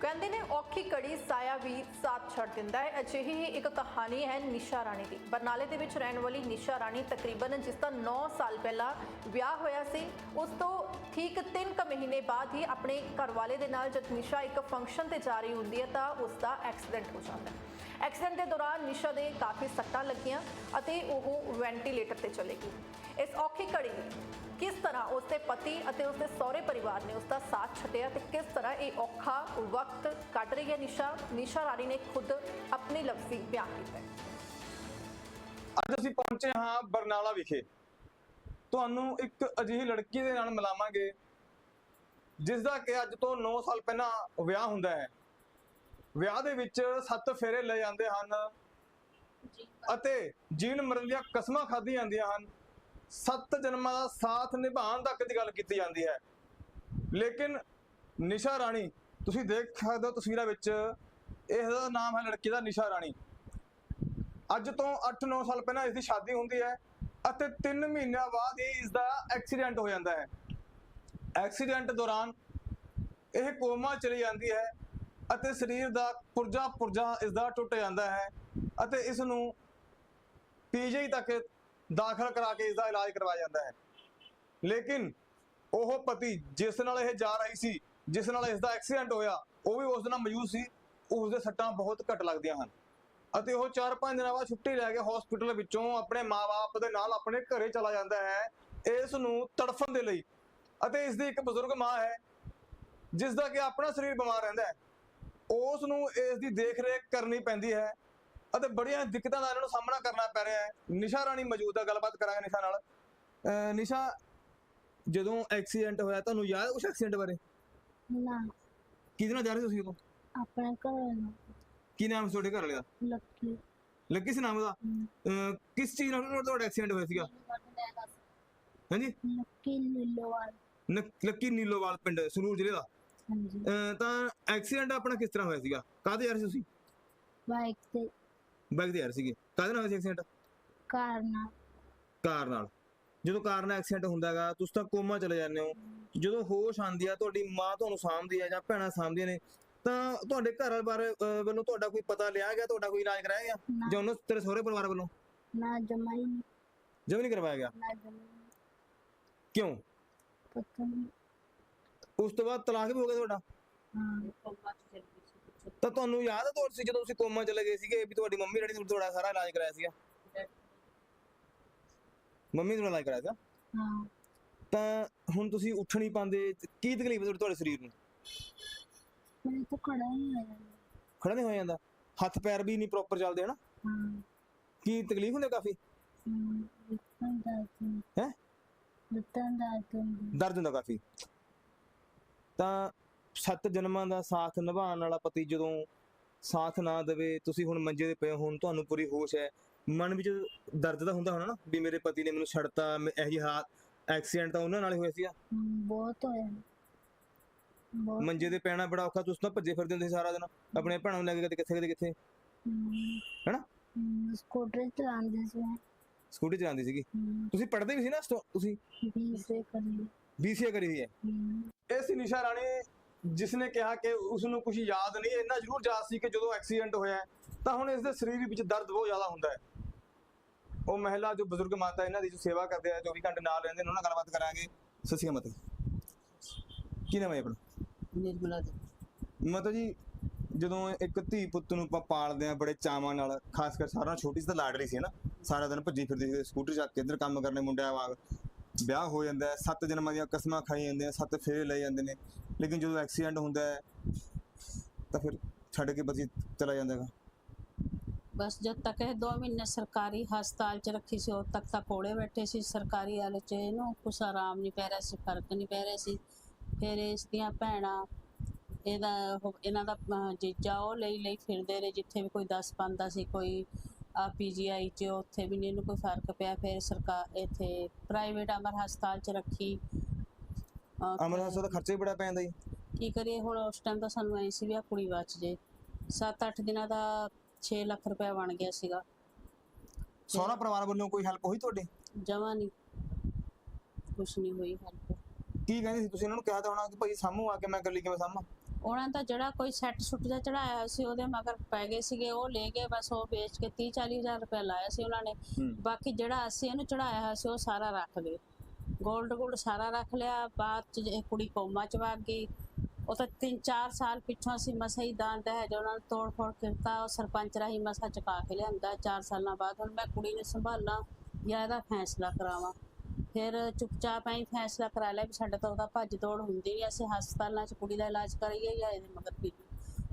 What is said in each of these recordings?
ਕਹਿੰਦੇ ਨੇ ਔਖੀ ਕੜੀ ਸਾਇਆ ਵੀ ਸਾਥ ਛੱਡ ਦਿੰਦਾ ਹੈ। ਅਜਿਹੀ ਹੀ ਇੱਕ ਕਹਾਣੀ ਹੈ ਨਿਸ਼ਾ ਰਾਣੀ ਦੀ। ਬਰਨਾਲੇ ਦੇ ਵਿੱਚ ਰਹਿਣ ਵਾਲੀ ਨਿਸ਼ਾ ਰਾਣੀ ਤਕਰੀਬਨ ਜਿਸ ਦਾ 9 ਸਾਲ ਪਹਿਲਾਂ ਵਿਆਹ ਹੋਇਆ ਸੀ, ਉਸ ਤੋਂ ਠੀਕ 3 ਕੁ ਮਹੀਨੇ ਬਾਅਦ ਹੀ ਆਪਣੇ ਘਰਵਾਲੇ ਦੇ ਨਾਲ ਜਦ ਨਿਸ਼ਾ ਇੱਕ ਫੰਕਸ਼ਨ ਤੇ ਜਾ ਰਹੀ ਹੁੰਦੀ ਹੈ ਤਾਂ ਉਸ ਦਾ ਐਕਸੀਡੈਂਟ ਹੋ ਜਾਂਦਾ ਹੈ। ਐਕਸੀਡੈਂਟ ਦੇ ਦੌਰਾਨ ਨਿਸ਼ਾ ਦੇ ਕਾਫੀ ਸੱਟਾਂ ਲੱਗੀਆਂ ਅਤੇ ਉਹ ਵੈਂਟੀਲੇਟਰ ਤੇ ਚਲੇ ਗਈ। ਇਸ ਔਖੀ ਘੜੀ ਕਿਸ ਤਰ੍ਹਾਂ ਉਸਦੇ ਪਤੀ ਅਤੇ ਉਸਦੇ ਸਹੁਰੇ ਪਰਿਵਾਰ ਨੇ ਉਸਦਾ ਸਾਥ ਛੱਡਿਆ ਤੇ ਕਿਸ ਤਰ੍ਹਾਂ ਇਹ ਔਖਾ ਵਕਤ ਕੱਢ ਰਹੀ ਹੈ ਨਿਸ਼ਾ? ਨਿਸ਼ਾ ਰਾਣੀ ਨੇ ਖੁਦ ਆਪਣੇ ਲਫ਼ਜ਼ੀ ਬਿਆਨ ਕੀਤਾ ਹੈ। ਅੱਜ ਅਸੀਂ ਪਹੁੰਚੇ ਹਾਂ ਬਰਨਾਲਾ ਵਿਖੇ। ਤੁਹਾਨੂੰ ਇੱਕ ਅਜਿਹੀ ਲੜਕੀ ਦੇ ਨਾਲ ਮਿਲਾਵਾਂਗੇ ਜਿਸ ਦਾ ਕਿ ਅੱਜ ਤੋਂ 9 ਸਾਲ ਪਹਿਲਾਂ ਵਿਆਹ ਹੁੰਦਾ ਹੈ। ਵਿਆਹ ਦੇ ਵਿੱਚ ਸੱਤ ਫੇਰੇ ਲਏ ਜਾਂਦੇ ਹਨ ਅਤੇ ਜੀਣ ਮਰਨ ਦੀਆਂ ਕਸਮਾਂ ਖਾਧੀਆਂ ਜਾਂਦੀਆਂ ਹਨ। ਸੱਤ ਜਨਮਾਂ ਦਾ ਸਾਥ ਨਿਭਾਉਣ ਤੱਕ ਦੀ ਗੱਲ ਕੀਤੀ ਜਾਂਦੀ ਹੈ। ਲੇਕਿਨ ਨਿਸ਼ਾ ਰਾਣੀ, ਤੁਸੀਂ ਦੇਖ ਸਕਦੇ ਹੋ ਤਸਵੀਰਾਂ ਵਿੱਚ ਇਸ ਦਾ ਨਾਮ ਹੈ ਲੜਕੀ ਦਾ ਨਿਸ਼ਾ ਰਾਣੀ। ਅੱਜ ਤੋਂ 8-9 ਸਾਲ ਪਹਿਲਾਂ ਇਸ ਦੀ ਸ਼ਾਦੀ ਹੁੰਦੀ ਹੈ ਅਤੇ 3 ਮਹੀਨਿਆਂ ਬਾਅਦ ਹੀ ਇਸ ਦਾ ਐਕਸੀਡੈਂਟ ਹੋ ਜਾਂਦਾ ਹੈ। ਐਕਸੀਡੈਂਟ ਦੌਰਾਨ ਇਹ ਕੋਮਾ ਚਲੀ ਜਾਂਦੀ ਹੈ ਅਤੇ ਸਰੀਰ ਦਾ ਪੁਰਜਾ ਪੁਰਜਾ ਇਸ ਦਾ ਟੁੱਟ ਜਾਂਦਾ ਹੈ ਅਤੇ ਇਸ ਨੂੰ ਪੀਜੀਆਈ ਤੱਕ ਦਾਖਲ ਕਰਾ ਕੇ ਇਸ ਦਾ ਇਲਾਜ ਕਰਵਾਇਆ ਜਾਂਦਾ ਹੈ। ਲੇਕਿਨ ਉਹ ਪਤੀ ਜਿਸ ਨਾਲ ਇਹ ਜਾ ਰਹੀ ਸੀ, ਜਿਸ ਨਾਲ ਇਸ ਦਾ ਐਕਸੀਡੈਂਟ ਹੋਇਆ, ਉਹ ਵੀ ਉਸ ਨਾਲ ਮੌਜੂਦ ਸੀ ਉਸ ਦੇ ਸੱਟਾਂ ਬਹੁਤ ਘੱਟ ਲੱਗਦੀਆਂ ਹਨ। ਅਤੇ ਉਹ 4-5 ਦਿਨਾਂ ਬਾਅਦ ਛੁੱਟੀ ਲੈ ਕੇ ਹਸਪੀਟਲ ਵਿੱਚੋਂ ਆਪਣੇ ਮਾਪੇ ਦੇ ਨਾਲ ਆਪਣੇ ਘਰੇ ਚਲਾ ਜਾਂਦਾ ਹੈ, ਇਸ ਨੂੰ ਤੜਫਣ ਦੇ ਲਈ। ਅਤੇ ਇਸ ਦੀ ਇੱਕ ਬਜ਼ੁਰਗ ਮਾਂ ਹੈ ਜਿਸ ਦਾ ਕਿ ਆਪਣਾ ਸਰੀਰ ਬਿਮਾਰ ਰਹਿੰਦਾ ਹੈ, ਉਸ ਨੂੰ ਇਸ ਦੀ ਦੇਖ-ਰੇਖ ਕਰਨੀ ਪੈਂਦੀ ਹੈ। ਅਤੇ ਬੜੀਆਂ ਦਿੱਕਤਾਂ ਦਾ ਇਹਨਾਂ ਨੂੰ ਸਾਹਮਣਾ ਕਰਨਾ ਪੈ ਰਿਹਾ ਹੈ। ਨਿਸ਼ਾ ਰਾਣੀ ਮੌਜੂਦ ਹੈ ਗੱਲਬਾਤ ਕਰਾਂਗੇ ਨਿਸ਼ਾ ਨਾਲ। ਨਿਸ਼ਾ ਜਦੋਂ ਐਕਸੀਡੈਂਟ ਹੋਇਆ ਤੁਹਾਨੂੰ ਯਾਦ ਕੁਛ ਐਕਸੀਡੈਂਟ ਬਾਰੇ? ਨਾ। ਕਿਹਦੇ ਨਾਲ ਜਾ ਰਹੇ ਤੁਸੀਂ ਉਦੋਂ? ਆਪਣੇ ਘਰ ਨੂੰ ਕੀ ਨਾਮ ਸੀ ਤੁਹਾਡੇ ਘਰ ਵਾਲੇ ਦਾ? ਲੱਕੀ। ਲੱਕੀ ਸੀ ਨਾਮ ਉਹਦਾ? ਕਿਸ ਚੀਜ਼ ਨਾਲ ਤੁਹਾਡਾ ਐਕਸੀਡੈਂਟ ਹੋਇਆ ਸੀਗਾ? ਹਾਂਜੀ? ਲੱਕੀ ਲੀਲੋਵਾਲ ਨ- ਲੱਕੀ ਨੀਲੋਵਾਲ ਪਿੰਡ ਸੰਗਰੂਰ ਜ਼ਿਲ੍ਹੇ ਦਾ। ਹਾਂਜੀ। ਤਾਂ ਐਕਸੀਡੈਂਟ ਆਪਣਾ ਕਿਸ ਤਰ੍ਹਾਂ ਹੋਇਆ ਸੀਗਾ? ਕਾਹਦੇ ਜਾ ਰਹੇ ਸੀ ਤੁਸੀਂ? ਬਾਈਕ ਤੇ ਬਾਈਕ ਤੇ ਜਾ ਰਹੇ ਸੀਗੇ। ਕਾਹਦੇ ਨਾਲ ਹੋਇਆ ਸੀ ਐਕਸੀਡੈਂਟ ਕਾਰ ਨਾਲ। ਕਾਰ ਨਾਲ। ਜਦੋਂ ਕਾਰ ਨਾਲ ਐਕਸੀਡੈਂਟ ਹੁੰਦਾਗਾ ਤੁਸੀਂ ਤਾਂ ਕੋਮਾ ਚਲੇ ਜਾਂਦੇ ਹੋ। ਜਦੋਂ ਹੋਸ਼ ਆਉਂਦੀ ਆ ਤੁਹਾਡੀ ਮਾਂ ਤੁਹਾਨੂੰ ਸਾਂਭਦੀ ਆ ਜਾਂ ਭੈਣਾਂ ਸਾਂਭਦੀਆਂ ਨੇ ਤਾਂ ਤੁਹਾਡੇ ਘਰ ਵਾਲੇ ਬਾਰੇ ਅਹ, ਵੱਲੋਂ ਤੁਹਾਡਾ ਕੋਈ ਪਤਾ ਲਿਆ ਗਿਆ ਤੁਹਾਡਾ ਕੋਈ ਇਲਾਜ ਕਰਾਇਆ ਗਿਆ? ਨਾ। ਜਾਂ ਉਹਨਾਂ ਤੇਰੇ ਸਹੁਰੇ ਪਰਿਵਾਰ ਵੱਲੋਂ? ਨਾ ਜਮਾਈ ਜਮ ਨਹੀਂ ਕਰਵਾਇਆ ਗਿਆ? ਨਾ ਜਮਾਈ ਕਿਉਂ? ਪਤਾ ਨਹੀਂ। ਉਸ ਤੋਂ ਬਾਅਦ ਤਲਾਕ ਵੀ ਹੋ ਗਿਆ ਤੁਹਾਡਾ? ਹਾਂ। ਤਾਂ ਤੁਹਾਨੂੰ ਯਾਦ ਹੈ ਤੁਹਾਡੇ ਜਦੋਂ ਤੁਸੀਂ ਕੋਮਾ ਚਲੇ ਗਏ ਸੀਗੇ ਵੀ ਤੁਹਾਡੀ ਮੰਮੀ ਡੈਡੀ ਨੇ ਤੁਹਾਡਾ ਸਾਰਾ ਇਲਾਜ ਕਰਾਇਆ ਸੀਗਾ? ਮੰਮੀ ਨੇ ਇਲਾਜ ਕਰਾਇਆ ਸੀ ਹਾਂ। ਤਾਂ ਹੁਣ ਤੁਸੀਂ ਉੱਠ ਨਹੀਂ ਪਾਉਂਦੇ ਕੀ ਤਕਲੀਫ ਹੈ ਤੁਹਾਡੇ ਸਰੀਰ ਨੂੰ? ਮੈਂ ਤਾਂ ਖੜਾ ਹੀ ਹੋਇਆ ਖੜਾ ਨਹੀਂ ਹੋ ਜਾਂਦਾ? ਹੱਥ ਪੈਰ ਵੀ ਨਹੀਂ ਪ੍ਰੋਪਰ ਚੱਲਦੇ ਹਨਾ? ਹਾਂ। ਕੀ ਤਕਲੀਫ ਹੁੰਦੀ ਕਾਫੀ? ਹਮ, ਲੱਤਾਂ ਦਰਦ ਹੈ? ਲੱਤਾਂ ਦਰਦ ਹੁੰਦੀ। ਦਰਦ ਹੁੰਦਾ ਕਾਫੀ। ਤਾਂ ਸੱਤ ਜਨਮਾਂ ਦਾ ਸਾਥ ਨਿਭਾਉਣ ਵਾਲਾ ਪਤੀ ਜਦੋਂ ਸਾਥ ਨਾ ਦੇਵੇ ਤੁਸੀਂ ਹੁਣ ਮੰਜੇ ਤੇ ਪਏ ਹੋ ਹੁਣ ਤੁਹਾਨੂੰ ਪੂਰੀ ਹੋਸ਼ ਹੈ। ਮਨ ਵਿੱਚ ਦਰਦ ਤਾਂ ਹੁੰਦਾ ਹੋਣਾ ਨਾ ਵੀ ਮੇਰੇ ਪਤੀ ਨੇ ਮੈਨੂੰ ਛੱਡਤਾ ਇਹੋ ਜਿਹੀ ਹਾਲਤ ਐਕਸੀਡੈਂਟ ਤਾਂ ਉਹਨਾਂ ਨਾਲ ਹੀ ਹੋਇਆ ਸੀਗਾ। ਬਹੁਤ ਹੋਇਆ। ਬਹੁਤ ਮੰਜੇ ਤੇ ਪੈਣਾ ਬੜਾ ਔਖਾ ਤੁਸੀਂ ਤਾਂ ਭੱਜੇ ਫਿਰਦੇ ਹੁੰਦੇ ਸੀ ਸਾਰਾ ਦਿਨ ਆਪਣੇ ਭੈਣਾਂ ਨੂੰ ਲੈ ਕੇ ਕਦੇ ਕਿੱਥੇ ਕਦੇ ਕਿੱਥੇ। ਹਮ, ਹੈਨਾ? ਹਮ, ਸਕੂਟਰ ਚਲਾਉਂਦੇ ਸੀ ਸਕੂਟੀ ਚਲਾਉਂਦੀ ਸੀਗੀ। ਤੁਸੀਂ ਪੜ੍ਹਦੇ ਵੀ ਸੀ ਨਾ ਤੁਸੀਂ? ਵੀਹ ਸੇ ਕਰੀ। ਬੀਸੀਏ ਕਰੀ ਹੋਈ ਹੈ। ਇਹ ਸੀ ਨਿਸ਼ਾ ਰਾਣੀ। ਜਿਸ ਨੇ ਕਿਹਾ ਕਿ ਉਸ ਨੂੰ ਕੁਝ ਯਾਦ ਨਹੀਂ ਇੰਨਾ ਜ਼ਰੂਰ ਯਾਦ ਸੀ ਕਿ ਜਦੋਂ ਐਕਸੀਡੈਂਟ ਹੋਇਆ ਤਾਂ ਹੁਣ ਇਸ ਦੇ ਸਰੀਰ ਵਿੱਚ ਦਰਦ ਬਹੁਤ ਜ਼ਿਆਦਾ ਹੁੰਦਾ ਹੈ। ਉਹ ਮਹਿਲਾ ਜੋ ਬਜ਼ੁਰਗ ਮਾਤਾ ਇਹਨਾਂ ਦੀ ਜੋ ਸੇਵਾ ਕਰਦੇ ਆ 24 ਘੰਟੇ ਨਾਲ ਰਹਿੰਦੇ ਨੇ ਉਹਨਾਂ ਨਾਲ ਗੱਲਬਾਤ ਕਰਾਂਗੇ। ਅਕਾਲ ਮਾਤਾ ਜੀ। ਕੀ ਨਾਮ ਹੈ ਆਪਣਾ? ਨਿਰਮਲਾ ਦੇ ਮਾਤਾ ਜੀ ਜਦੋਂ ਇੱਕ ਧੀ ਪੁੱਤ ਨੂੰ ਆਪਾਂ ਪਾਲਦੇ ਆ ਬੜੇ ਚਾਵਾਂ ਨਾਲ ਖਾਸ ਕਰ ਸਾਰਾ ਛੋਟੀ ਸੀ ਤਾਂ ਲਾਡਲੀ ਸੀ ਨਾ? ਸਾਰਾ ਦਿਨ ਭੱਜੀ ਫਿਰਦੀ ਸੀ ਸਕੂਟਰ ਚੱਕ ਕੇ ਇੱਧਰ ਕੰਮ ਕਰਨੇ ਮੁੰਡਿਆਂ ਵਾਂਗ। ਵਿਆਹ ਹੋ ਜਾਂਦਾ ਹੈ, ਸੱਤ ਜਨਮਾਂ ਦੀਆਂ ਕਸਮਾਂ ਖਾਈ ਜਾਂਦੇ ਆ ਸੱਤ ਫੇਰੇ ਲਏ ਜਾਂਦੇ ਨੇ, ਲੇਕਿਨ ਜਦੋਂ ਐਕਸੀਡੈਂਟ ਹੁੰਦਾ ਹੈ, ਤਾਂ ਫਿਰ ਛੱਡ ਕੇ ਬਸੀ ਚਲਾ ਜਾਂਦਾ ਹੈਗਾ। ਬਸ ਜਦ ਤੱਕ ਇਹ 2 ਮਹੀਨੇ ਸਰਕਾਰੀ ਹਸਪਤਾਲ ਚ ਰੱਖੀ ਸੀ, ਉਦ ਤੱਕ ਤਾਂ ਕੋਲੇ ਬੈਠੇ ਸੀ, ਸਰਕਾਰੀ ਵਾਲੇ ਚ ਇਹਨੂੰ ਕੁਛ ਆਰਾਮ ਨਹੀਂ ਪੈ ਰਿਹਾ ਸੀ, ਫ਼ਰਕ ਨਹੀਂ ਪੈ ਰਿਹਾ ਸੀ। ਫਿਰ ਇਸ ਦੀਆਂ ਭੈਣਾਂ, ਇਹਦਾ ਇਹਨਾਂ ਦਾ ਜੀਜਾ ਉਹ ਲਈ ਲਈ ਫਿਰਦੇ ਰਹੇ, ਜਿੱਥੇ ਵੀ ਕੋਈ ਦੱਸ ਪਾਉਂਦਾ ਸੀ, ਕੋਈ ਆ ਪੀਜੀਆਈ ਚ ਉੱਥੇ ਵੀ ਨਹੀਂ ਇਹਨੂੰ ਕੋਈ ਫ਼ਰਕ ਪਿਆ ਫਿਰ ਸਰਕਾਰ ਇੱਥੇ ਪ੍ਰਾਈਵੇਟ ਅਮਰ ਹਸਪਤਾਲ ਚ ਰੱਖੀ। ਅਹ, ਅਮਰ ਹਸਪਤਾਲ ਦਾ ਖਰਚਾ ਹੀ ਬੜਾ ਪੈ ਜਾਂਦਾ ਜੀ। ਕੀ ਕਰੀਏ ਹੁਣ ਉਸ ਟਾਈਮ ਤਾਂ ਸਾਨੂੰ ਐ ਸੀ ਵੀ ਆ ਕੁੜੀ ਬਚ ਜੇ। 7-8 ਦਿਨਾਂ ਦਾ 6 ਲੱਖ ਰੁਪਇਆ ਬਣ ਗਿਆ ਸੀਗਾ। ਸਹੁਰਾ ਪਰਿਵਾਰ ਵੱਲੋਂ ਕੋਈ ਹੈਲਪ ਹੋਈ ਤੁਹਾਡੀ? ਜਮਾ ਨਹੀਂ ਕੁਛ ਨਹੀਂ ਹੋਈ ਹੈਲਪ ਕੀ ਕਹਿੰਦੇ ਸੀ ਤੁਸੀਂ? ਇਹਨਾਂ ਨੂੰ ਕਿਹਾ ਤਾਂ ਹੋਣਾ ਕਿ ਭਾਈ ਸਾਹਮੂ ਆ ਕੇ ਮੈਂ ਇਕੱਲੀ ਕਿਵੇਂ ਸਾਹਮਾ ਉਹਨਾਂ ਦਾ ਜਿਹੜਾ ਕੋਈ ਸੈੱਟ ਸੁੱਟ ਜਿਹਾ ਚੜਾਇਆ ਹੋਇਆ ਸੀ ਉਹਦੇ ਮਗਰ ਪੈ ਗਏ ਸੀਗੇ ਉਹ ਲੈ ਗਏ ਬਸ ਉਹ ਵੇਚ ਕੇ 30 40 ਹਜ਼ਾਰ ਰੁਪਏ ਲਾਇਆ ਸੀ ਉਹਨਾਂ ਨੇ। ਬਾਕੀ ਜਿਹੜਾ ਅਸੀਂ ਇਹਨੂੰ ਚੜਾਇਆ ਹੋਇਆ ਸੀ ਉਹ ਸਾਰਾ ਰੱਖ ਗਏ 골ਡ ਗੋਲਡ ਸਾਰਾ ਰੱਖ ਲਿਆ ਬਾਅਦ ਚ ਇਹ ਕੁੜੀ ਕੋਮਾ ਚ ਵਗ ਗਈ। ਉਹ ਤਾਂ 3-4 ਸਾਲ ਪਿੱਛੋਂ ਅਸੀਂ ਮਸਾ ਹੀ ਦਾਨ ਹੈ ਜੋ ਉਹਨਾਂ ਨੂੰ ਤੋੜ ਫੋੜ ਕੀਤਾ ਉਹ ਸਰਪੰਚ ਰਾਹੀਂ ਮਸਾ ਚੁਕਾ ਕੇ ਲਿਆਂਦਾ। 4 ਸਾਲਾਂ ਬਾਅਦ ਹੁਣ ਮੈਂ ਕੁੜੀ ਨੂੰ ਸੰਭਾਲਾਂ ਜਾਂ ਇਹਦਾ ਫੈਸਲਾ ਕਰਾਵਾਂ। ਫਿਰ ਚੁੱਪਚਾਪ ਐਂ ਹੀ ਫੈਸਲਾ ਕਰਾ ਲਿਆ ਵੀ ਸਾਡੇ ਤੋਂ ਉਹਦਾ ਭੱਜ ਦੌੜ ਹੁੰਦੀ ਨਹੀਂ ਅਸੀਂ ਹਸਪਤਾਲਾਂ 'ਚ ਕੁੜੀ ਦਾ ਇਲਾਜ ਕਰਾਈਏ ਜਾਂ ਇਹਦੇ ਮਗਰ ਪੀ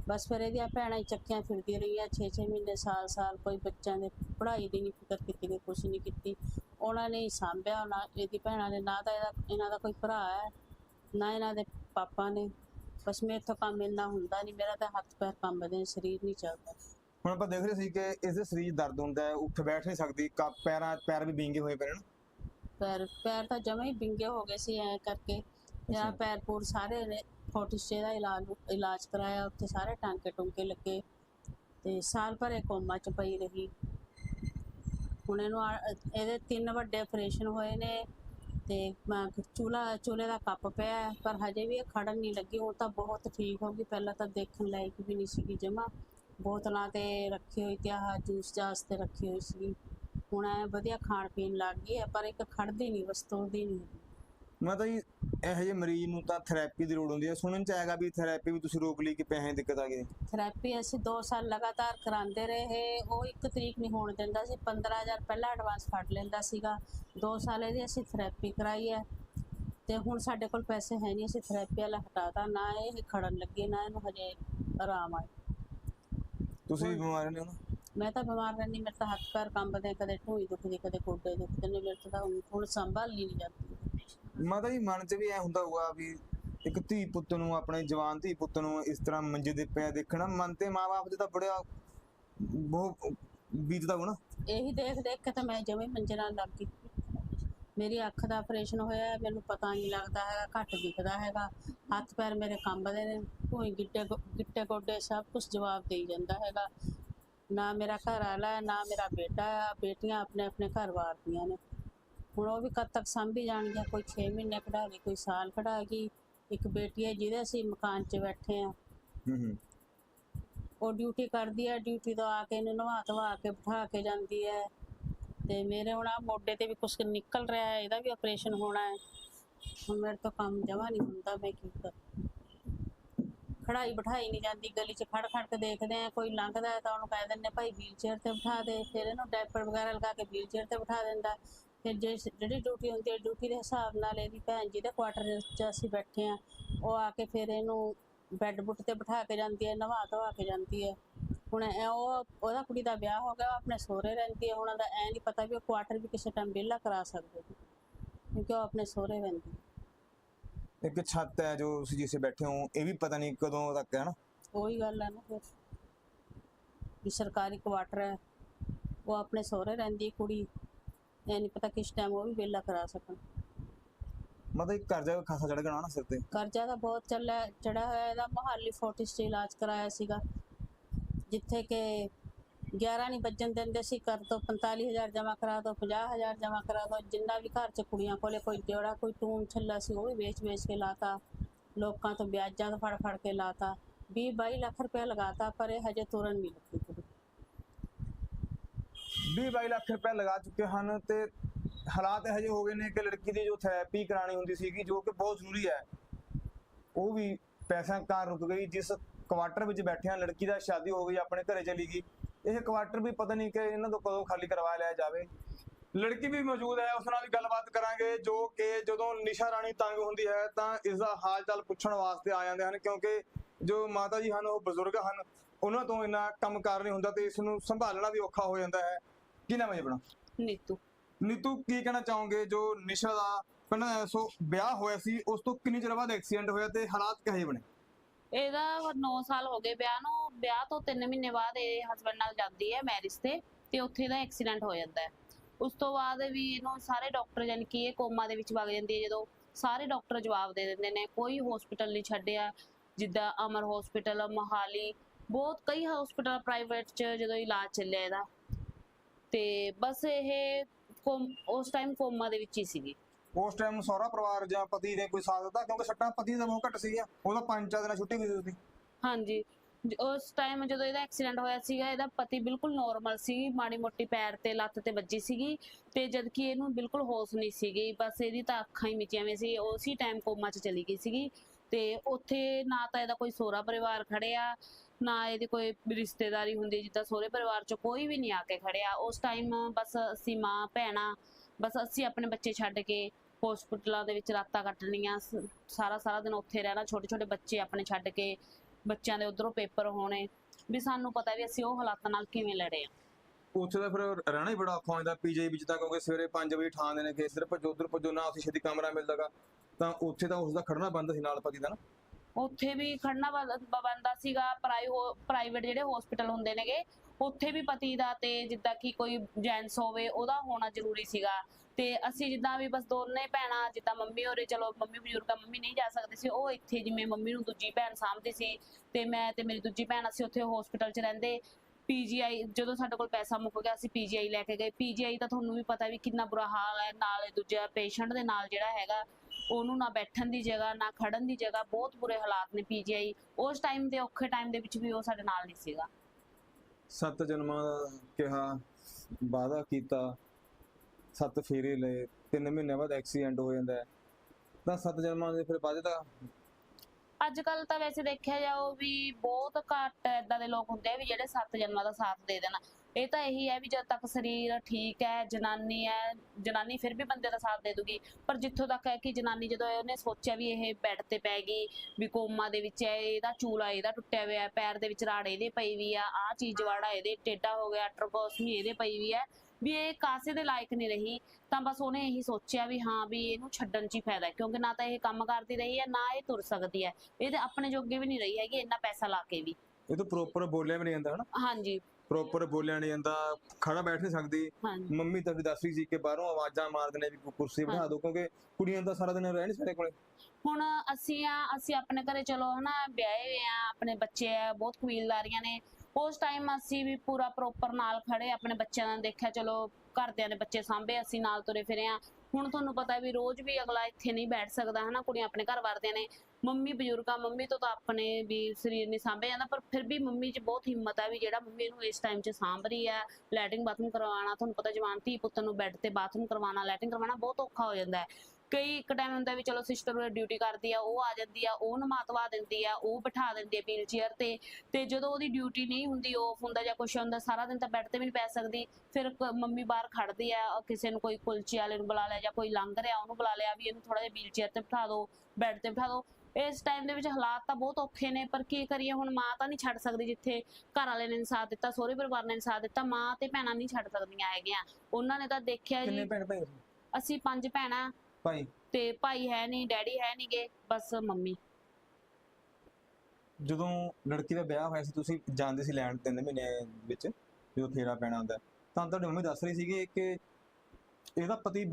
ਬਸ ਫਿਰ ਇਹਦੀਆਂ ਭੈਣਾਂ ਹੀ ਚੱਕੀਆਂ ਫਿਰਦੀਆਂ ਰਹੀਆਂ 6-6 ਮਹੀਨੇ ਸਾਲ-ਸਾਲ ਕੋਈ ਬੱਚਿਆਂ ਦੇ ਪੜ੍ਹਾਈ ਦੀ ਨਹੀਂ ਫਿਕਰ ਕੀਤੀ ਕੋਈ ਕੁਛ ਨਹੀਂ ਕੀਤੀ। ਉਹਨਾਂ ਨੇ ਹੀ ਸਾਂਭਿਆ ਨਾ ਇਹਦੀ ਭੈਣਾਂ ਨੇ ਨਾ ਤਾਂ ਇਹਦਾ ਇਹਨਾਂ ਦਾ ਕੋਈ ਭਰਾ ਹੈ ਨਾ ਇਹਨਾਂ ਦੇ ਪਾਪਾ ਨੇ। ਬਸ ਮੇਰੇ ਤੋਂ ਕੰਮ ਇੰਨਾ ਹੁੰਦਾ ਨਹੀਂ ਮੇਰਾ ਤਾਂ ਹੱਥ ਪੈਰ ਕੰਬਦੇ ਨੇ, ਸਰੀਰ ਨਹੀਂ ਚੱਲਦਾ। ਹੁਣ ਆਪਾਂ ਦੇਖ ਰਹੇ ਸੀ ਕਿ ਇਸ ਦੇ ਸਰੀਰ ਦਰਦ ਹੁੰਦਾ ਹੈ ਉੱਠ ਬੈਠ ਨਹੀਂ ਸਕਦੀ ਕਾ ਪੈਰਾਂ ਪੈਰ ਵੀ ਵਿੰਗੇ ਹੋਏ ਪਏ ਨੇ ਨਾ। ਪੈਰ ਪੈਰ ਤਾਂ ਜਮੇ ਹੀ ਵਿੰਗੇ ਹੋ ਗਏ ਸੀ ਐ ਕਰਕੇ। ਜਾਂ। ਪੈਰ ਪੂਰ ਸਾਰੇ ਨੇ ਫੋਟਿਸਟੇ ਦਾ ਇਲਾਜ ਇਲਾਜ ਕਰਾਇਆ ਉੱਥੇ ਸਾਰੇ ਟਾਂਕੇ ਟੁੰਕੇ ਲੱਗੇ। ਤੇ ਸਾਲ ਭਰ ਇਹ ਕੋਮਾ ਚ ਪਈ ਰਹੀ। ਹੁਣ ਇਹਨੂੰ ਇਹਦੇ ਤਿੰਨ ਵੱਡੇ ਆਪਰੇਸ਼ਨ ਹੋਏ ਨੇ ਤੇ ਚੂਲਾ ਚੂਲੇ ਦਾ ਕੱਪ ਪਿਆ ਪਰ ਹਜੇ ਵੀ ਇਹ ਖੜਨ ਨਹੀਂ ਲੱਗੀ। ਹੁਣ ਤਾਂ ਬਹੁਤ ਠੀਕ ਹੋ ਗਈ। ਪਹਿਲਾਂ ਤਾਂ ਦੇਖਣ ਲਾਇਕ ਵੀ ਨਹੀਂ ਸੀਗੀ ਜਮਾ। ਬੋਤਲਾਂ ਤੇ ਰੱਖੀ ਹੋਈ ਤੇ ਆਹ ਜੂਸ ਜਾਸ ਤੇ ਰੱਖੀ ਹੋਈ ਸੀ ਹੁਣ ਐ ਵਧੀਆ ਖਾਣ ਪੀਣ ਲੱਗ ਗਈ ਹੈ ਪਰ ਇੱਕ ਖੜਦੀ ਨਹੀਂ ਬਸ ਤੁਰਦੀ ਨਹੀਂ ਮੈਂ ਤਾਂ ਜੀ ਇਹੋ ਜਿਹੇ ਮਰੀਜ਼ ਨੂੰ ਤਾਂ ਥੈਰੇਪੀ ਦੀ ਲੋੜ ਹੁੰਦੀ ਹੈ। ਸੁਣਨ ਚ ਆਏਗਾ ਵੀ ਥੈਰੇਪੀ ਵੀ ਤੁਸੀਂ ਰੋਕ ਲਈ ਕਿ ਪੈਸੇ ਦੀ ਦਿੱਕਤ ਆ ਗਈ? ਥੈਰੇਪੀ ਅਸੀਂ 2 ਸਾਲ ਲਗਾਤਾਰ ਕਰਾਉਂਦੇ ਰਹੇ। ਉਹ ਇੱਕ ਤਰੀਕ ਨਹੀਂ ਹੋਣ ਦਿੰਦਾ ਸੀ। 15000 ਪਹਿਲਾਂ ਐਡਵਾਂਸ ਫੜ ਲੈਂਦਾ ਸੀਗਾ। 2 ਸਾਲ ਇਹਦੀ ਅਸੀਂ ਥੈਰੇਪੀ ਕਰਾਈ ਹੈ। ਤੇ ਹੁਣ ਸਾਡੇ ਕੋਲ ਪੈਸੇ ਹੈ ਨਹੀਂ। ਅਸੀਂ ਥੈਰੇਪੀ ਵਾਲਾ ਹਟਾਤਾ ਨਾ ਇਹ ਖੜਨ ਲੱਗੇ ਨਾ ਇਹਨੂੰ ਹਜੇ ਆਰਾਮ ਆਏ। ਤੁਸੀਂ ਬਿਮਾਰ ਨੇ ਹੋ ਨਾ ਮੈਂ ਤਾਂ ਬਿਮਾਰ ਰਹਿੰਦੀ ਮੇਰੇ ਤਾਂ ਹੱਥ ਪੈਰ ਕੰਬਦੇ ਕਦੇ ਢੂਈ ਦੁਖਦੀ ਕਦੇ ਗੋਡੇ ਦੁਖਦੇ ਨੇ ਮੇਰੇ ਤੋਂ ਤਾਂ ਹੁਣ- ਹੁਣ ਸੰਭਾਲ ਹੀ ਨਹੀਂ ਜਾਂਦੀ। ਮਾਤਾ ਜੀ ਮਨ ਚ ਵੀ ਐ ਹੁੰਦਾ ਹੋਊਗਾ ਵੀ ਇੱਕ ਧੀ ਪੁੱਤ ਨੂੰ ਆਪਣੇ ਜਵਾਨ ਧੀ ਪੁੱਤ ਨੂੰ ਇਸ ਤਰ੍ਹਾਂ ਮੰਜੇ ਦੇ ਪਿਆ ਦੇਖਣਾ ਮਨ ਤੇ ਮਾਪੇ ਦੇ ਤਾਂ ਬੜਿਆ ਬਹੁਤ ਬੀਤਦਾ ਹੋਣਾ ਇਹੀ ਦੇਖ ਦੇਖ ਕੇ ਤਾਂ ਮੈਂ ਜਮੇ ਮੰਜੇ ਨਾਲ ਲੱਗ ਗਈ। ਮੇਰੀ ਅੱਖ ਦਾ ਆਪਰੇਸ਼ਨ ਹੋਇਆ ਹੈ, ਮੈਨੂੰ ਪਤਾ ਨਹੀਂ ਲੱਗਦਾ ਹੈਗਾ ਘੱਟ ਦਿਖਦਾ ਹੈਗਾ। ਹੱਥ ਪੈਰ ਮੇਰੇ ਕੰਬਦੇ ਨੇ ਭੂਈ ਗਿੱਟੇ ਗੋ- ਗਿੱਟੇ ਗੋਡੇ ਸਭ ਕੁਝ ਜਵਾਬ ਦੇਈ ਜਾਂਦਾ ਹੈਗਾ। ਨਾ ਮੇਰਾ ਘਰ ਵਾਲਾ ਹੈ ਨਾ ਮੇਰਾ ਬੇਟਾ ਹੈ ਬੇਟੀਆਂ ਆਪਣੇ ਆਪਣੇ ਘਰ ਵਾਰਦੀਆਂ ਨੇ। ਹੁਣ ਉਹ ਵੀ ਕਦ ਤੱਕ ਸਾਂਭੀ ਜਾਣਗੀਆਂ? ਕੋਈ 6 ਮਹੀਨੇ ਕਢਾ ਗਈ ਕੋਈ ਸਾਲ ਕਢਾ ਗਈ। ਇੱਕ ਬੇਟੀ ਹੈ ਜਿਹਦੇ ਅਸੀਂ ਮਕਾਨ 'ਚ ਬੈਠੇ ਆ ਹੂੰ ਹੂੰ। ਉਹ ਡਿਊਟੀ ਕਰਦੀ ਹੈ ਡਿਊਟੀ ਤੋਂ ਆ ਕੇ ਇਹਨੂੰ ਨਵਾ ਧਵਾ ਕੇ ਬਿਠਾ ਕੇ ਜਾਂਦੀ ਹੈ। ਤੇ ਮੇਰੇ ਹੁਣ ਆ ਮੋਢੇ ਤੇ ਵੀ ਕੁਝ ਨਿਕਲ ਰਿਹਾ ਹੈ ਇਹਦਾ ਵੀ ਆਪਰੇਸ਼ਨ ਹੋਣਾ ਹੈ। ਹੁਣ ਮੇਰੇ ਤੋਂ ਕੰਮ ਜਮਾ ਨਹੀਂ ਹੁੰਦਾ ਮੈਂ ਕੀ ਕਰਾਂ? ਖੜਾਈ ਬਿਠਾਈ ਨਹੀਂ ਜਾਂਦੀ, ਗਲੀ 'ਚ ਖੜ ਖੜ ਕੇ ਦੇਖਦੇ ਆ, ਕੋਈ ਲੰਘਦਾ ਹੈ ਤਾਂ ਉਹਨੂੰ ਕਹਿ ਦਿੰਦੇ ਭਾਈ ਵੀਲ ਚੇਅਰ ਤੇ ਬਿਠਾ ਦੇ। ਫਿਰ ਇਹਨੂੰ ਡਾਈਪਰ ਵਗੈਰਾ ਲਗਾ ਕੇ ਵੀਲ ਚੇਅਰ ਤੇ ਬਿਠਾ ਦਿੰਦਾ। ਫਿਰ ਜੇ ਜਿਹੜੀ ਡਿਊਟੀ ਹੁੰਦੀ ਹੈ ਡਿਊਟੀ ਦੇ ਹਿਸਾਬ ਨਾਲ ਇਹਦੀ ਭੈਣ ਜੀ ਦੇ ਕੁਆਟਰ 'ਚ ਅਸੀਂ ਬੈਠੇ ਆ। ਉਹ ਆ ਕੇ ਫਿਰ ਇਹਨੂੰ ਬੈੱਡ ਬੁੱਟ ਤੇ ਬਿਠਾ ਕੇ ਜਾਂਦੀ ਹੈ, ਨਵਾ ਧਵਾ ਕੇ ਜਾਂਦੀ ਹੈ। ਹੁਣ ਉਹ, ਉਹਦਾ ਕੁੜੀ ਦਾ ਵਿਆਹ ਹੋ ਗਿਆ, ਉਹ ਆਪਣੇ ਸਹੁਰੇ ਰਹਿੰਦੀ ਹੈ। ਉਹਨਾਂ ਦਾ ਐ ਨਹੀਂ ਪਤਾ ਵੀ ਉਹ ਕੁਆਟਰ ਵੀ ਕਿਸੇ ਟਾਈਮ ਵਿਹਲਾ ਕਰਾ ਸਕਦੇ। ਕਿਉਂਕਿ ਉਹ ਆਪਣੇ ਸਹੁਰੇ ਰਹਿੰਦੀ ਇੱਕ ਛੱਤ ਹੈ ਜੋ ਤੁਸੀਂ ਜਿਸੇ ਬੈਠੇ ਹੋ ਇਹ ਵੀ ਪਤਾ ਨਹੀਂ ਕਦੋਂ ਤੱਕ ਹੈ ਨਾ। ਉਹੀ ਗੱਲ ਹੈ ਨਾ ਫਿਰ। ਵੀ ਸਰਕਾਰੀ ਕੁਆਟਰ ਹੈ ਉਹ ਆਪਣੇ ਸਹੁਰੇ ਰਹਿੰਦੀ ਹੈ ਕੁੜੀ ਐ ਨਹੀਂ ਪਤਾ ਕਿਸ ਟਾਈਮ ਉਹ ਵੀ ਵਿਹਲਾ ਕਰਾ ਸਕਣ। ਮਤਲਬ ਇੱਕ ਕਰਜ਼ਾ ਖਾਸਾ ਚੜ ਗਿਆ ਨਾ ਸਿਰ ਤੇ। ਕਰਜ਼ਾ ਤਾਂ ਬਹੁਤ ਚੱਲਿਆ ਚੜਾ ਹੋਇਆ ਇਹਦਾ ਮੋਹਾਲੀ ਫੋਰਟਿਸ 'ਚ ਇਲਾਜ ਕਰਾਇਆ ਸੀਗਾ। ਜਿੱਥੇ ਕਿ 11 ਨਹੀਂ ਵੱਜਣ ਦਿੰਦੇ ਸੀ, ਕਰ ਤੋਂ 45000 ਜਮਾ ਕਰਾ ਦੋ 50000 ਜਮਾ ਕਰਾ ਦੋ, ਜਿੰਨਾ ਵੀ ਘਰ 'ਚ ਕੁੜੀਆਂ ਕੋਲੇ ਕੋਈ ਜੋੜਾ ਕੋਈ ਟੂਨ ਛੱਲਾ ਸੀ, ਉਹ ਵੀ ਵੇਚ-ਵੇਚ ਕੇ ਲਾਤਾ। ਲੋਕਾਂ ਤੋਂ ਵਿਆਜਾਂ ਤੋਂ ਫੜ-ਫੜ ਕੇ ਲਾਤਾ। 20-22 ਲੱਖ ਰੁਪਇਆ ਲਗਾਤਾ, ਪਰ ਇਹ ਹਜੇ ਤੁਰਨ ਨਹੀਂ ਲੱਗੀ ਕੁੜੀ 20 22 ਲੱਖ ਰੁਪਇਆ ਲਗਾ ਚੁੱਕੇ ਹਨ ਤੇ ਹਾਲਾਤ ਇਹੋ ਜਿਹੇ ਹੋ ਗਏ ਨੇ ਕਿ ਲੜਕੀ ਦੀ ਜੋ ਥੈਰੇਪੀ ਕਰਾਣੀ ਹੁੰਦੀ ਸੀਗੀ, ਜੋ ਕਿ ਬਹੁਤ ਜ਼ਰੂਰੀ ਹੈ, ਉਹ ਵੀ ਪੈਸਾ ਕਾਰਨ ਰੁਕ ਗਈ, ਜਿਸ ਕੁਆਟਰ ਵਿੱਚ ਬੈਠਿਆਂ ਲੜਕੀ ਦਾ ਸ਼ਾਦੀ ਹੋ ਗਈ, ਆਪਣੇ ਘਰੇ ਚਲੀ ਗਈ। ਇਹ ਕੁਆਟਰ ਵੀ ਪਤਾ ਨਹੀਂ ਕਿ ਇਹਨਾਂ ਤੋਂ ਕਦੋਂ ਖਾਲੀ ਕਰਵਾ ਲਿਆ ਜਾਵੇ। ਲੜਕੀ ਵੀ ਮੌਜੂਦ ਹੈ ਉਸ ਨਾਲ ਵੀ ਗੱਲਬਾਤ ਕਰਾਂਗੇ ਜੋ ਕਿ ਜਦੋਂ ਨਿਸ਼ਾ ਰਾਣੀ ਤੰਗ ਹੁੰਦੀ ਹੈ ਤਾਂ ਇਸ ਦਾ ਹਾਲ ਚਾਲ ਪੁੱਛਣ ਵਾਸਤੇ ਆ ਜਾਂਦੇ ਹਨ ਕਿਉਂਕਿ ਜੋ ਮਾਤਾ ਜੀ ਹਨ ਉਹ ਬਜ਼ੁਰਗ ਹਨ ਉਹਨਾਂ ਤੋਂ ਇੰਨਾ ਕੰਮ ਕਾਰ ਨਹੀਂ ਹੁੰਦਾ ਤੇ ਇਸ ਨੂੰ ਸੰਭਾਲਣਾ ਵੀ ਔਖਾ ਹੋ ਜਾਂਦਾ ਹੈ। ਕੀ ਨਾਮ ਹੈ ਆਪਣਾ? ਨੀਤੂ। ਨੀਤੂ ਕੀ ਕਹਿਣਾ ਚਾਹੋਗੇ? ਜੋ ਨਿਸ਼ਾ ਦਾ ਪਹਿਲਾਂ ਸੋ ਵਿਆਹ ਹੋਇਆ ਸੀ ਉਸ ਤੋਂ ਕਿੰਨੀ ਚਿਰ ਬਾਅਦ ਐਕਸੀਡੈਂਟ ਹੋਇਆ ਤੇ ਹਾਲਾਤ ਕਿਹੋ ਜਿਹੇ ਬਣੇ? ਇਹਦਾ 9 ਸਾਲ ਹੋ ਗਏ ਵਿਆਹ ਨੂੰ, ਵਿਆਹ ਤੋਂ 3 ਮਹੀਨੇ ਬਾਅਦ ਇਹ ਹਸਬੰਡ ਨਾਲ ਜਾਂਦੀ ਹੈ ਮੈਰਿਜ ਤੇ ਤੇ ਉੱਥੇ ਦਾ ਐਕਸੀਡੈਂਟ ਹੋ ਜਾਂਦਾ ਹੈ। ਉਸ ਤੋਂ ਬਾਅਦ ਵੀ ਇਹਨੂੰ ਸਾਰੇ ਡਾਕਟਰ ਯਾਨੀ ਕਿ ਇਹ ਕੋਮਾ ਦੇ ਵਿੱਚ ਵਗ ਜਾਂਦੀ ਹੈ, ਜਦੋਂ ਸਾਰੇ ਡਾਕਟਰ ਜਵਾਬ ਦੇ ਦਿੰਦੇ ਨੇ, ਕੋਈ ਹਸਪੀਟਲ ਨਹੀਂ ਛੱਡਿਆ, ਜਿੱਦਾਂ ਅਮਰ ਹਸਪੀਟਲ ਮਹਾਲੀ, ਬਹੁਤ ਕਈ ਹਸਪੀਟਲ ਪ੍ਰਾਈਵੇਟ ਚ ਜਦੋਂ ਇਲਾਜ ਚੱਲਿਆ ਇਹਦਾ। ਤੇ ਬਸ ਇਹ ਕੋਮ- ਉਸ ਟਾਈਮ ਕੋਮਾ ਦੇ ਵਿੱਚ ਹੀ ਸੀਗੀ। ਉਸ ਟਾਈਮ ਸਹੁਰਾ ਪਰਿਵਾਰ ਜਾਂ ਪਤੀ ਨੇ ਕੋਈ ਸਾਥ ਦਿੱਤਾ, ਕਿਉਂਕਿ ਸੱਟਾਂ ਪਤੀ ਦਾ ਬਹੁਤ ਘੱਟ ਸੀਗੀਆਂ ਉਹਦਾ ਪੰਜ ਚਾਰ ਦਿਨਾਂ ਛੁੱਟੀ ਹੋਈ ਸੀ। ਹਾਂਜੀ। ਜ- ਉਸ ਟਾਈਮ ਜਦੋਂ ਇਹਦਾ ਐਕਸੀਡੈਂਟ ਹੋਇਆ ਸੀਗਾ, ਇਹਦਾ ਪਤੀ ਬਿਲਕੁਲ ਨੋਰਮਲ ਸੀ ਮਾੜੀ ਮੋਟੀ ਪੈਰ ਤੇ, ਲੱਤ ਤੇ ਵੱਜੀ ਸੀਗੀ, ਤੇ ਜਦ ਕਿ ਇਹਨੂੰ ਬਿਲਕੁਲ ਹੋਸ਼ ਨਹੀਂ ਸੀਗੀ, ਬਸ ਇਹਦੀ ਤਾਂ ਅੱਖਾਂ ਹੀ ਮਿਚੀਆਂ ਹੋਈਆਂ ਸੀ ਉਸੇ ਟਾਈਮ ਕੋਮਾ 'ਚ ਚਲੀ ਗਈ ਸੀਗੀ। ਤੇ ਉੱਥੇ ਨਾ ਤਾਂ ਇਹਦਾ ਕੋਈ ਸਹੁਰਾ ਪਰਿਵਾਰ ਖੜਿਆ, ਨਾ ਇਹਦੀ ਕੋਈ ਰਿਸ਼ਤੇਦਾਰੀ ਹੁੰਦੀ, ਜਿੱਦਾਂ ਸਹੁਰੇ ਪਰਿਵਾਰ 'ਚ ਕੋਈ ਵੀ ਨਹੀਂ ਆ ਕੇ ਖੜਿਆ। ਉਸ ਟਾਈਮ ਬਸ ਅਸੀਂ ਮਾਂ, ਭੈਣਾਂ, ਬਸ ਅਸੀਂ ਆਪਣੇ ਬੱਚੇ ਛੱਡ ਕੇ ਹਸਪੀਟਲਾਂ ਦੇ ਵਿੱਚ ਰਾਤਾਂ ਕੱਟਣੀਆਂ ਸਾਰਾ ਸਾਰਾ ਦਿਨ ਉੱਥੇ ਰਹਿਣਾ ਛੋਟੇ ਛੋਟੇ ਬੱਚੇ ਆਪਣੇ ਛੱਡ ਕੇ ਬੱਚਿਆਂ ਦੇ ਉਧਰੋਂ ਪੇਪਰ ਹੋਣੇ। ਵੀ ਸਾਨੂੰ ਪਤਾ ਵੀ ਅਸੀਂ ਉਹ ਹਾਲਾਤਾਂ ਨਾਲ ਕਿਵੇਂ ਲੜੇ ਆ। ਉੱਥੇ ਤਾਂ ਫਿਰ ਰਹਿਣਾ ਹੀ ਬੜਾ ਔਖਾ ਹੋ ਜਾਂਦਾ ਪੀਜੀ ਵਿੱਚ ਤਾਂ ਕਿਉਂਕਿ ਸਵੇਰੇ 5 ਵਜੇ ਠਾਂਦੇ ਨੇ ਕਿ ਇੱਧਰ ਭੱਜੋ ਉੱਧਰ ਭੱਜੋ ਨਾ ਅਸੀਂ ਛੇਤੀ ਕਮਰਾ ਮਿਲਦਾਗਾ। ਤਾਂ ਉੱਥੇ ਤਾਂ ਉਸ ਦਾ ਖੜਨਾ ਬੰਦ ਸੀ ਨਾਲ ਪਤੀ ਦਾ ਨਾ। ਉੱਥੇ ਵੀ ਖੜਨਾ ਬੰਦਾ ਸੀਗਾ ਪ੍ਰਾਈਵੇਟ ਜਿਹੜੇ ਹਸਪੀਟਲ ਹੁੰਦੇ ਨੇਗੇ ਉੱਥੇ ਵੀ ਪਤੀ ਦਾ ਤੇ ਜਿੱਦਾਂ ਕਿ ਕੋਈ ਜੈਂਟਸ ਹੋਵੇ ਉਹਦਾ ਹੋਣਾ ਜ਼ਰੂਰੀ ਸੀਗਾ। ਤੇ ਅਸੀਂ ਜਿੱਦਾਂ ਵੀ ਬਸ ਦੋਨੇ ਭੈਣਾਂ, ਜਿੱਦਾਂ ਮੰਮੀ ਹੋਰੇ, ਚਲੋ ਮੰਮੀ ਬਜ਼ੁਰਗ ਆ, ਮੰਮੀ ਨਹੀਂ ਜਾ ਸਕਦੇ ਸੀ, ਉਹ ਇੱਥੇ ਜਿਵੇਂ ਮੰਮੀ ਨੂੰ ਦੂਜੀ ਭੈਣ ਸਾਂਭਦੀ ਸੀ ਤੇ ਮੈਂ ਤੇ ਮੇਰੀ ਦੂਜੀ ਭੈਣ, ਅਸੀਂ ਉੱਥੇ ਹਸਪੀਟਲ 'ਚ ਰਹਿੰਦੇ। ਪੀਜੀਆਈ ਜਦੋਂ ਸਾਡੇ ਕੋਲ ਪੈਸਾ ਮੁੱਕ ਗਿਆ, ਅਸੀਂ ਪੀਜੀਆਈ ਲੈ ਕੇ ਗਏ। ਪੀਜੀਆਈ ਤਾਂ ਤੁਹਾਨੂੰ ਵੀ ਪਤਾ ਵੀ ਕਿੰਨਾ ਬੁਰਾ ਹਾਲ ਹੈ, ਨਾਲ ਦੂਜਾ ਪੇਸ਼ੈਂਟ ਦੇ ਨਾਲ ਜਿਹੜਾ ਹੈਗਾ, ਉਹਨੂੰ ਨਾ ਬੈਠਣ ਦੀ ਜਗ੍ਹਾ, ਨਾ ਖੜਨ ਦੀ ਜਗ੍ਹਾ, ਬਹੁਤ ਬੁਰੇ ਹਾਲਾਤ ਨੇ ਪੀਜੀਆਈ। ਉਸ ਟਾਈਮ ਦੇ, ਔਖੇ ਟਾਈਮ ਦੇ ਵਿੱਚ ਵੀ ਉਹ ਸਾਡੇ ਨਾਲ ਨਹੀਂ ਸੀਗਾ। ਸੱਤ ਜਨਮਾਂ ਦਾ ਕਿਹਾ, ਵਾਅਦਾ ਕੀਤਾ ਸੱਤ ਫੇਰੇ ਲਏ, ਤਿੰਨ ਮਹੀਨੇ ਬਾਅਦ ਐਕਸੀਡੈਂਟ ਹੋ ਜਾਂਦਾ ਹੈ। ਤਾਂ ਸੱਤ ਜਨਮਾਂ ਦੇ ਫਿਰ ਬਾਅਦ ਅੱਜ ਕੱਲ ਤਾਂ ਵੈਸੇ ਦੇਖਿਆ ਜਾਓ ਵੀ ਬਹੁਤ ਘੱਟ ਏਦਾਂ ਦੇ ਲੋਕ ਹੁੰਦੇ ਆ ਵੀ ਜਿਹੜੇ ਸੱਤ ਜਨਮਾਂ ਦਾ ਸਾਥ ਦੇ ਦੇਣ। ਇਹ ਤਾਂ ਇਹੀ ਹੈ ਵੀ ਜਦ ਤੱਕ ਸਰੀਰ ਠੀਕ ਹੈ, ਜਨਾਨੀ ਹੈ, ਜਨਾਨੀ ਫਿਰ ਵੀ ਬੰਦੇ ਦਾ ਸਾਥ ਦੇ ਦੂਗੀ। ਪਰ ਜਿੱਥੋਂ ਤੱਕ ਹੈ ਕਿ ਜਨਾਨੀ ਜਦੋਂ ਉਹਨੇ ਸੋਚਿਆ ਵੀ ਇਹ ਬੈੱਡ ਤੇ ਪੈ ਗਈ, ਵੀ ਕੋਮਾ ਦੇ ਵਿੱਚ ਹੈ, ਇਹਦਾ ਚੂਲਾ ਇਹਦਾ ਟੁੱਟਿਆ ਹੋਇਆ ਪੈਰ ਦੇ ਵਿੱਚ ਰਾੜ ਇਹਦੇ ਪਈ ਵੀ ਆ, ਆਹ ਚੀਜ਼ ਵਾੜਾ ਇਹਦੇ, ਟੇਢਾ ਹੋ ਗਿਆ ਟਰਕੋਸਮੀ ਇਹਦੇ ਪਈ ਵੀ ਹੈ। ਵੀ ਇਹ ਕਾਸੇ ਦੇ ਲਾਇਕ ਨਹੀਂ ਰਹੀ ਤਾਂ ਬਸ ਉਹਨੇ ਇਹੀ ਸੋਚਿਆ ਵੀ ਹਾਂ ਵੀ ਇਹਨੂੰ ਛੱਡਣ 'ਚ ਹੀ ਫਾਇਦਾ ਕਿਉਂਕਿ ਨਾ ਤਾਂ ਇਹ ਕੰਮ ਕਰਦੀ ਰਹੀ ਹੈ ਨਾ ਇਹ ਤੁਰ ਸਕਦੀ ਹੈ। ਇਹ ਤੇ ਆਪਣੇ ਜੋਗੇ ਵੀ ਨਹੀਂ ਰਹੀ ਹੈਗੀ ਇੰਨਾ ਪੈਸਾ ਲਾ ਕੇ ਵੀ। ਇਹ ਤਾਂ ਪ੍ਰੋਪਰ ਬੋਲਿਆ ਵੀ ਨਹੀਂ ਜਾਂਦਾ ਹਨਾ। ਹਾਂਜੀ। ਪ੍ਰੋਪਰ ਬੋਲਿਆ ਨਹੀਂ ਜਾਂਦਾ ਖੜਾ ਬੈਠ ਨਹੀਂ ਸਕਦੀ। ਹਾਂਜੀ। ਮੰਮੀ ਤਾਂ ਦੱਸ ਰਹੀ ਸੀ ਕਿ ਬਾਹਰੋਂ ਆਵਾਜ਼ਾਂ ਮਾਰਦੇ ਨੇ ਵੀ ਕੁਰਸੀ ਬਿਠਾ। ਦਿਓ ਕਿਉਂਕਿ ਕੁੜੀਆਂ ਤਾਂ ਸਾਰਾ ਦਿਨ ਰਹਿ ਨਹੀਂ ਸਕਦੇ ਕੋਲੇ। ਹੁਣ ਅਸੀਂ ਆ ਅਸੀਂ ਆਪਣੇ ਘਰੇ ਚਲੋ ਹਨਾ ਵਿਆਹੇ ਹੋਏ ਆ ਆਪਣੇ ਬੱਚੇ ਆ ਬਹੁਤ ਕਬੀਲਦਾਰੀਆਂ ਨੇ। ਉਸ ਟਾਈਮ ਅਸੀਂ ਵੀ ਪੂਰਾ ਪ੍ਰੋਪਰ ਨਾਲ ਖੜੇ, ਆਪਣੇ ਬੱਚਿਆਂ ਦਾ ਦੇਖਿਆ, ਚਲੋ ਘਰਦਿਆਂ ਦੇ ਬੱਚੇ ਸਾਂਭੇ, ਅਸੀਂ ਨਾਲ ਤੁਰੇ ਫਿਰੇ ਆ। ਹੁਣ ਤੁਹਾਨੂੰ ਪਤਾ ਵੀ ਰੋਜ਼ ਵੀ ਅਗਲਾ ਇੱਥੇ ਨਹੀਂ ਬੈਠ ਸਕਦਾ, ਹਨਾ, ਕੁੜੀਆਂ ਆਪਣੇ ਘਰ ਵਰਦੀਆਂ ਨੇ। ਮੰਮੀ ਬਜ਼ੁਰਗਾਂ, ਮੰਮੀ ਤੋਂ ਤਾਂ ਆਪਣੇ ਵੀ ਸਰੀਰ ਨਹੀਂ ਸਾਂਭਿਆ ਜਾਂਦਾ, ਪਰ ਫਿਰ ਵੀ ਮੰਮੀ 'ਚ ਬਹੁਤ ਹਿੰਮਤ ਆ ਵੀ ਜਿਹੜਾ ਮੰਮੀ ਨੂੰ ਇਸ ਟਾਈਮ 'ਚ ਸਾਂਭ ਰਹੀ ਆ ਲੈਟਰਿੰਗ ਬਾਥਰੂਮ ਕਰਵਾਉਣਾ, ਤੁਹਾਨੂੰ ਪਤਾ ਜਵਾਨ ਧੀ ਪੁੱਤ ਨੂੰ ਬੈੱਡ ਤੇ ਬਾਥਰੂਮ ਕਰਵਾਉਣਾ ਲੈਟਰਿੰਗ ਕਰਵਾਉਣਾ ਬਹੁਤ ਔਖਾ ਹੋ ਜਾਂਦਾ ਹੈ। ਕਈ ਇੱਕ ਟਾਈਮ ਹੁੰਦਾ ਵੀ ਚਲੋ ਸਿਸਟਰ ਡਿਊਟੀ ਕਰਦੀ ਆ ਉਹ ਆ ਜਾਂਦੀ ਆ ਉਹ ਨਮਾਤਵਾ ਦਿੰਦੀ ਆ ਉਹ ਬਿਠਾ ਦਿੰਦੀ ਆ ਵੀਲ ਚੇਅਰ ਤੇ ਤੇ ਜਦੋਂ ਉਹਦੀ ਡਿਊਟੀ ਨਹੀਂ ਹੁੰਦੀ ਆਫ ਹੁੰਦਾ ਜਾਂ ਕੁਛ ਹੁੰਦਾ ਸਾਰਾ ਦਿਨ ਤਾਂ ਬੈੱਡ ਤੇ ਵੀ ਨਹੀਂ ਪੈ ਸਕਦੀ ਫਿਰ ਮੰਮੀ ਬਾਹਰ ਖੜਦੀ ਆ ਕਿਸੇ ਨੂੰ ਕੋਈ ਕੁਲਚੇ ਵਾਲੇ ਨੂੰ ਬੁਲਾ ਲਿਆ ਜਾਂ ਕੋਈ ਲੰਘ ਰਿਹਾ ਉਹਨੂੰ ਬੁਲਾ ਲਿਆ ਵੀ ਇਹਨੂੰ ਥੋੜਾ ਜਿਹਾ ਵੀਲ ਚੇਅਰ ਤੇ ਬਿਠਾ ਦਿਓ ਬੈੱਡ ਤੇ ਬਿਠਾ ਦਿਓ। ਇਸ ਟਾਈਮ ਦੇ ਵਿੱਚ ਹਾਲਾਤ ਤਾਂ ਬਹੁਤ ਔਖੇ ਨੇ ਪਰ ਕੀ ਕਰੀਏ ਹੁਣ ਮਾਂ ਤਾਂ ਨਹੀਂ ਛੱਡ ਸਕਦੀ ਜਿੱਥੇ ਘਰ ਵਾਲੇ ਨੇ ਸਾਥ ਦਿੱਤਾ ਸਹੁਰੇ ਪਰਿਵਾਰ ਨੇ ਸਾਥ ਦਿੱਤਾ ਮਾਂ ਤੇ ਭੈਣਾਂ ਨਹੀਂ ਛੱਡ ਸਕਦੀਆਂ ਹੈਗੀਆਂ। ਉਹਨਾਂ ਨੇ ਤਾਂ ਦੇਖਿਆ ਕਿੰਨੇ ਜੀ ਭੈਣ ਭਾਈ ਅਸੀਂ ਪੰਜ ਭੈਣਾਂ ਭਾਈ? ਤੇ ਭਾਈ ਹੈ ਨਹੀਂ ਡੈਡੀ ਹੈ ਨਹੀਂਗੇ ਬਸ ਮੰਮੀ। ਜਦੋਂ ਲੜਕੀ ਦਾ ਵਿਆਹ ਹੋਇਆ ਸੀ ਤੁਸੀਂ ਜਾਂਦੇ ਸੀ ਲੈਣ ਤਿੰਨ ਮਹੀਨੇ ਵਿੱਚ ਜਦੋਂ ਫੇਰਾ ਪੈਣਾ ਹੁੰਦਾ ਤਾਂ ਤੁਹਾਡੀ ਮੰਮੀ ਦੱਸ ਰਹੀ ਸੀਗੀ ਕਿ ਇਹਦਾ ਪਤੀ